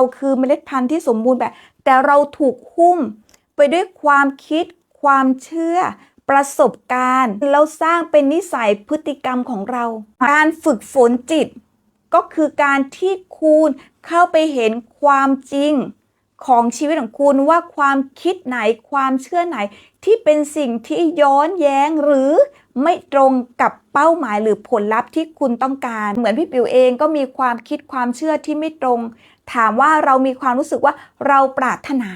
เราคือเมล็ดพันธุ์ที่สมบูรณ์แบบ แต่เราถูกหุ้มไปด้วยความคิด ความเชื่อ ประสบการณ์แล้วสร้างเป็นนิสัยพฤติกรรมของเรา การฝึกฝนจิต ก็คือการที่คุณเข้าไปเห็นความจริงของชีวิตของคุณว่าความคิดไหนความเชื่อไหนที่เป็นสิ่งที่ย้อนแย้งหรือไม่ตรงกับเป้าหมายหรือผลลัพธ์ที่คุณต้องการ เหมือนพี่ปิ๋วเองก็มีความคิดความเชื่อที่ไม่ตรง ถามว่าเรามีความรู้สึกว่าเราปรารถนา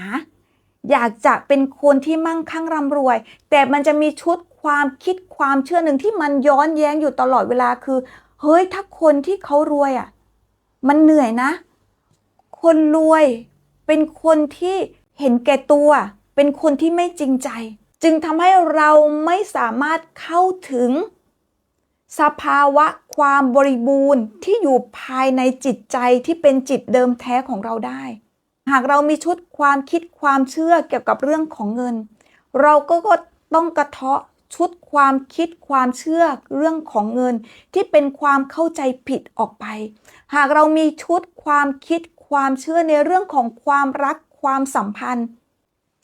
อยากจะเป็นคนที่มั่งคั่งร่ำรวย แต่มันจะมีชุดความคิดความเชื่อหนึ่งที่มันย้อนแย้งอยู่ตลอดเวลาคือ เฮ้ยถ้าคนที่เขารวยอะมันเหนื่อยนะ คนรวยเป็นคนที่เห็นแก่ตัว เป็นคนที่ไม่จริงใจ จึงทำให้เราไม่สามารถเข้าถึง สภาวะความบริบูรณ์ที่อยู่ภายในจิตใจที่เป็นจิตเดิมแท้ของเราได้ หากเรามีชุดความคิดความเชื่อเกี่ยวกับเรื่องของเงิน เราก็ต้องกระเทาะชุดความคิดความเชื่อเรื่องของเงิน ที่เป็นความเข้าใจผิดออกไป หากเรามีชุดความคิดความเชื่อในเรื่องของความรักความสัมพันธ์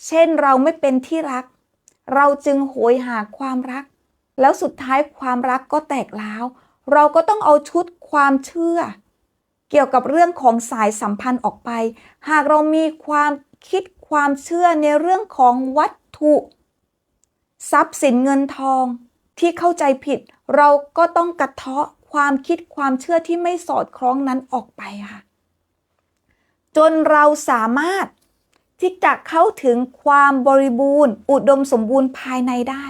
เช่นเราไม่เป็นที่รัก เราจึงโหยหาความรัก แล้วสุดท้ายความรักก็แตกร้าว เราก็ต้องเอาชุดความเชื่อ เกี่ยวกับเรื่องของสายสัมพันธ์ออกไป หากเรามีความคิดความเชื่อในเรื่องของวัตถุ ทรัพย์สินเงินทองที่เข้าใจผิด เราก็ต้องกระเทาะความคิดความเชื่อที่ไม่สอดคล้องนั้นออกไปค่ะ จนเราสามารถที่จะเข้าถึงความบริบูรณ์ อุดมสมบูรณ์ภายในได้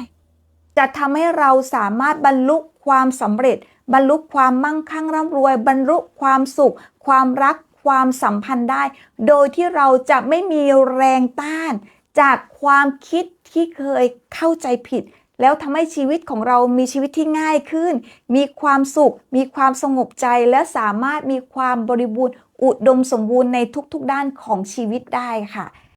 จะทำให้เราสามารถบรรลุความสำเร็จ บรรลุความมั่งคั่งร่ำรวย บรรลุความสุข ความรักความสัมพันธ์ได้ โดยที่เราจะไม่มีแรงต้าน จากความคิดที่เคยเข้าใจผิด แล้วทำให้ชีวิตของเรามีชีวิตที่ง่ายขึ้น มีความสุข มีความสงบใจ และสามารถมีความบริบูรณ์ อุดมสมบูรณ์ในทุกๆด้านของชีวิตได้ค่ะ